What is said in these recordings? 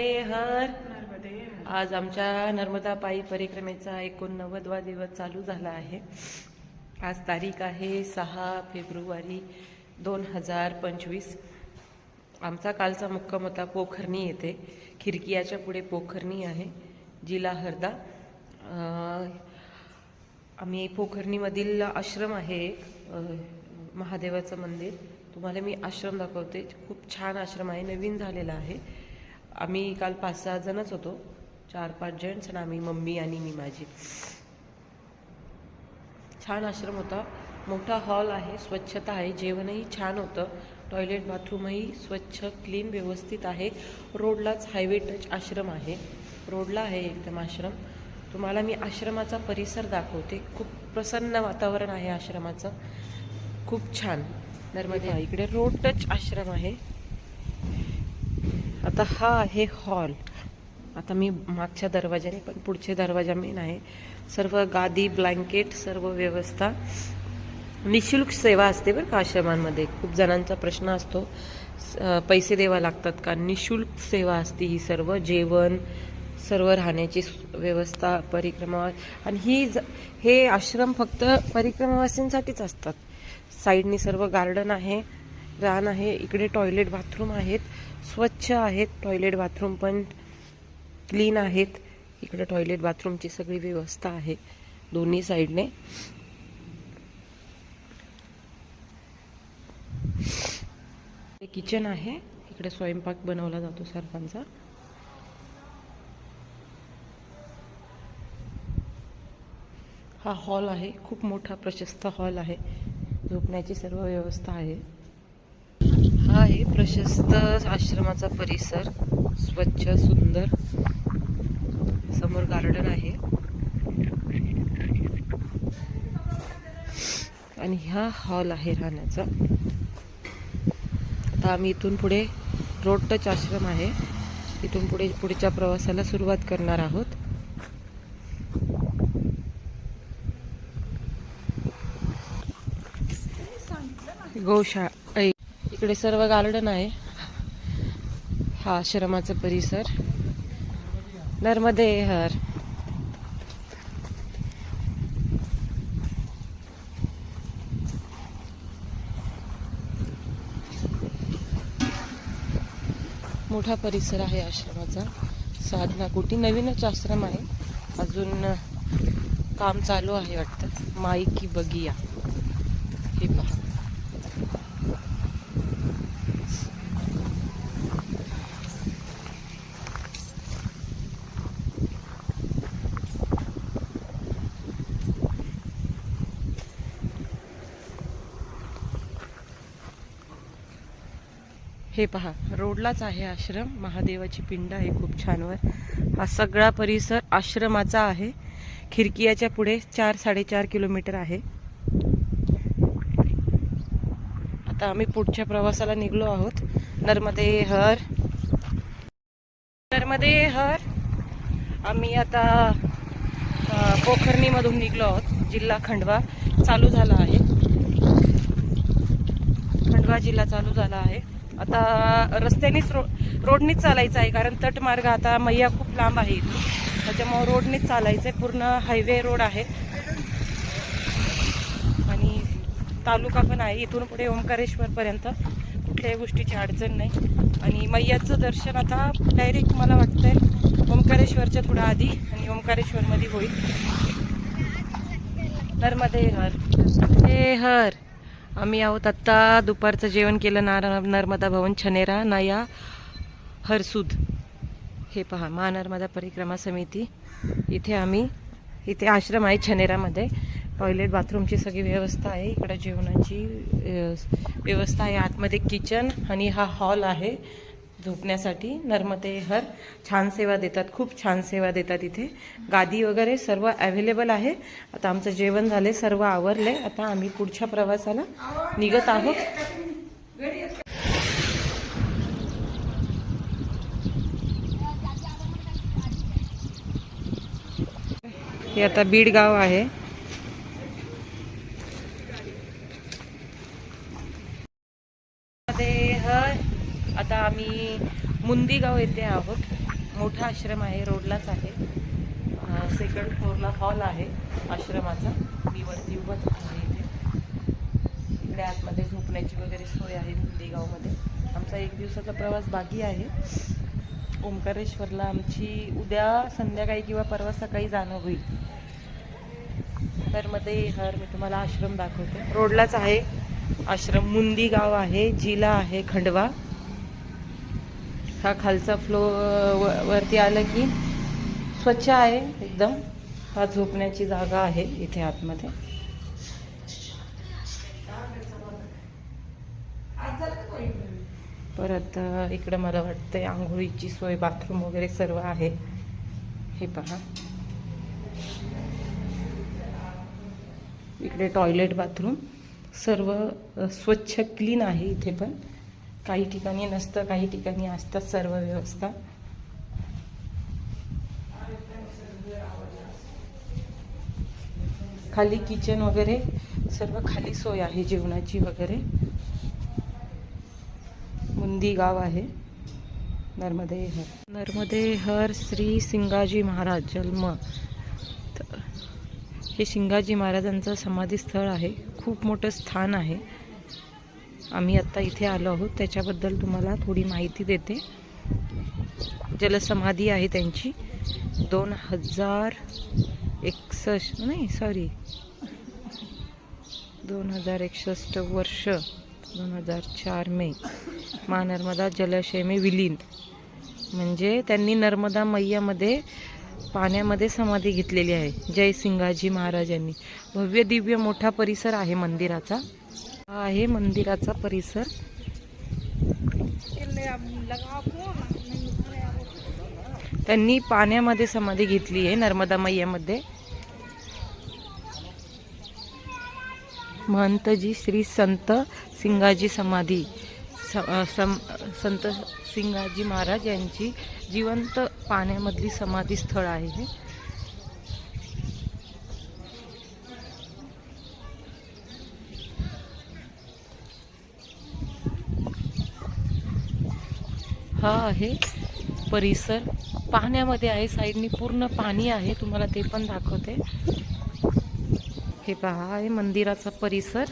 हर आज आमच्या नर्मदा पायी परिक्रमेचा एकोणनव्वदवा दिवस चालू झाला आहे. आज तारीख आहे सहा फेब्रुवारी दोन हजार पंचवीस. आमचा कालचा मुक्काम होता पोखरणी येथे. खिरकियाच्या पुढे पोखरणी आहे जिल्हा हरदा. आम्ही पोखरणीमधील आश्रम आहे एक. महादेवाचं मंदिर. तुम्हाला मी आश्रम दाखवते. खूप छान आश्रम आहे नवीन झालेला आहे. आम्ही काल पाच सहा जणच होतो. चार पाच जेंट्स आणि आम्ही मम्मी आणि मी माझी. छान आश्रम होता. मोठा हॉल आहे स्वच्छता आहे जेवणही छान होतं. टॉयलेट बाथरूमही स्वच्छ क्लीन व्यवस्थित आहे. रोडलाच हायवे टच आश्रम आहे. रोडला आहे एकदम आश्रम. तुम्हाला मी आश्रमाचा परिसर दाखवते. खूप प्रसन्न वातावरण आहे आश्रमाचं. खूप छान. नर्मदे इकडे रोड टच आश्रम आहे. आता हा आहे हॉल. आता मी मागच्या दरवाजाने पण पुढचे दरवाजा मेन आहे. सर्व गादी ब्लँकेट सर्व व्यवस्था. निशुल्क सेवा असते बरं का आश्रमांमध्ये. खूप जणांचा प्रश्न असतो पैसे द्यावा लागतात का? निशुल्क सेवा असते ही सर्व. जेवण सर्व राहण्याची व्यवस्था परिक्रमा आणि ही ज हे आश्रम फक्त परिक्रमावासींसाठीच असतात. साईडनी सर्व गार्डन आहे. रान आहे. इकडे टॉयलेट बाथरूम आहेत. स्वच्छ आहेत. टॉयलेट बाथरूम पण क्लीन आहेत. इकडे टॉयलेट बाथरूमची सगळी व्यवस्था आहे. दोन्ही साईडने किचन आहे. इकडे स्वयंपाक बनवला जातो सर्वांचा हा हॉल आहे. खूप मोठा प्रशस्त हॉल आहे. झोपण्याची सर्व व्यवस्था आहे. आहे. प्रशस्त आश्रमाचा परिसर. स्वच्छ सुंदर. समोर गार्डन आहे. आणि हा हॉल आहे राहण्याचा. आता आम्ही इथून पुढे रोड टच आश्रम आहे. इथून पुढे पुढच्या प्रवासाला सुरुवात करणार आहोत. गोशाळा इकडे सर्व गार्डन आहे. हा आश्रमाचा परिसर. नर्मदे हर. मोठा परिसर आहे आश्रमाचा. साधना कुटी. नवीनच आश्रम आहे. अजून काम चालू आहे वाटतं. माई की बगिया. हे पहा. हे पहा रोडलाच आहे आश्रम. महादेवाची पिंड आहे खूप छानवर हा सगळा परिसर आश्रमाचा आहे. खिरकियाच्या पुढे चार साडेचार किलोमीटर आहे. आता आम्ही पुढच्या प्रवासाला निघलो आहोत. नर्मदे हर. नर्मदे हर. आम्ही आता पोखरणीमधून पोखर्णीमधून निघलो आहोत. जिल्हा खंडवा चालू झाला आहे. खंडवा जिल्हा चालू झाला आहे. आता रस्त्यानेच रो रोडनीच चालायचं आहे कारण तटमार्ग आता मैया खूप लांब आहे त्याच्यामुळं रोडनेच रोडनीच चालायचं आहे पूर्ण हायवे रोड आहे. आणि तालुका पण आहे इथून पुढे ओंकारेश्वरपर्यंत कुठल्याही गोष्टीची अडचण नाही. आणि मैयाचं दर्शन आता डायरेक्ट मला वाटतंय ओंकारेश्वरच्या थोडं आधी आणि ओंकारेश्वरमध्ये होईल. नर्मदे हर हे हर आम्ही आहोत आत्ता दुपारचं जेवण केलं नार नर्मदा भवन छनेरा नया हरसूद. हे पहा महानर्मदा परिक्रमा समिती. इथे आम्ही इथे आश्रम आहे छनेरामध्ये. टॉयलेट बाथरूमची सगळी व्यवस्था आहे. इकडं जेवणाची व्यवस्था आहे. आतमध्ये किचन आणि हा हॉल आहे. झोपण्यासाठी नर्मदे हर छान सेवा देतात खूप छान सेवा देतात इथे. गादी वगैरे सर्व अवेलेबल आहे. आता आमचं जेवण झाले सर्व आवरले. आता आम्ही पुढच्या प्रवासाला निघत आहोत. हे आता बीड गाव आहे मध्ये हर आता आम्ही मुंदीगाव येथे आहोत. मोठा आश्रम आहे रोडलाच आहे. सेकंड फ्लोअरला हॉल आहे आश्रमाचा. मी वरती उभंच आहे इथे. इकडे आतमध्ये झोपण्याची वगैरे सोय आहे मुंदीगावमध्ये. आमचा एक दिवसाचा प्रवास बाकी आहे. ओंकारेश्वरला आमची उद्या संध्याकाळी किंवा परवा सकाळी जाणं होईल. तर मध्ये हर मी तुम्हाला आश्रम दाखवते. रोडलाच आहे. आश्रम मुंदी गाव आहे जिला आहे खंडवा. हा खालचा फ्लो व- वरती आलं की स्वच्छ आहे एकदम. हा झोपण्याची जागा आहे इथे आतमध्ये. परत इकडं मला वाटतंय आंघोळीची सोय बाथरूम वगैरे सर्व आहे. हे पहा. इकडे टॉयलेट बाथरूम सर्व स्वच्छ क्लीन आहे इथे पण. काही ठिकाणी नसतं काही ठिकाणी असतात सर्व व्यवस्था. खाली किचन वगैरे सर्व खाली सोय आहे जेवणाची वगैरे. मुंदी गाव आहे. नर्मदे हर. नर्मदे हर श्री सिंगाजी महाराज जन्म. हे सिंगाजी महाराजांचं समाधीस्थळ आहे. खूप मोठं स्थान आहे. आम्ही आत्ता इथे आलो आहोत. त्याच्याबद्दल तुम्हाला थोडी माहिती देते. जलसमाधी आहे त्यांची. दोन हजार एकसष्ट नाही सॉरी दोन हजार एकसष्ट वर्ष दोन हजार चार मे मा नर्मदा जलाशय मे विलीन. म्हणजे त्यांनी नर्मदा मैयामध्ये पाण्यामध्ये समाधी घेतलेली आहे. जय सिंगाजी महाराजांनी. भव्य दिव्य मोठा परिसर आहे मंदिराचा. हा आहे मंदिराचा परिसर. त्यांनी पाण्यामध्ये समाधी घेतली आहे नर्मदा मैयामध्ये. महंतजी श्री संत सिंगाजी समाधी स- सम संत सिंगाजी महाराज यांची जिवंत पाण्यामधली समाधी स्थळ आहे हे. हा आहे. परिसर. पाहण्यामध्ये आहे. साईडनी पूर्ण पाणी आहे. तुम्हाला ते पण दाखवते. हे पहा आहे मंदिराचा परिसर.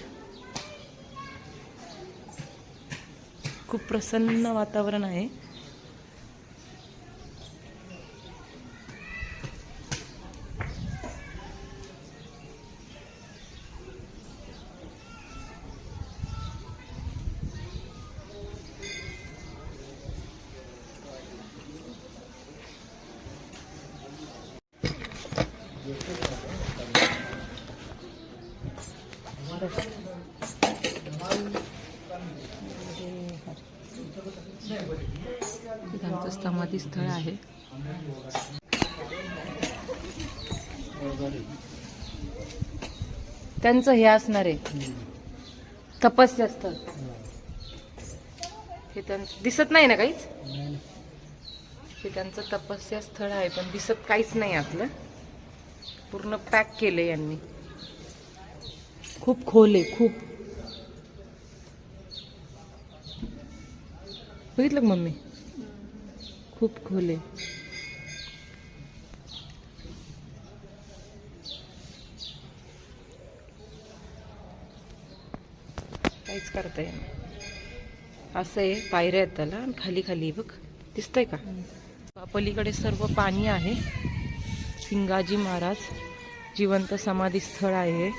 खूप प्रसन्न वातावरण आहे. स्थळ आहे. त्यांचं हे असणार आहे. तपस्या स्थळ हे त्यांचं दिसत नाही ना काहीच? हे त्यांचं तपस्या स्थळ आहे पण दिसत काहीच नाही आपलं. पूर्ण पॅक केलं यांनी. खूप खोल आहे खूप. बघितलं मम्मी? खूप खोल. आहे काहीच करता येणार असं आहे पायऱ्या आहेत त्याला आणि खाली खाली बघ. दिसतंय का? पलीकडे सर्व पाणी आहे. सिंगाजी महाराज जिवंत समाधी स्थळ आहे.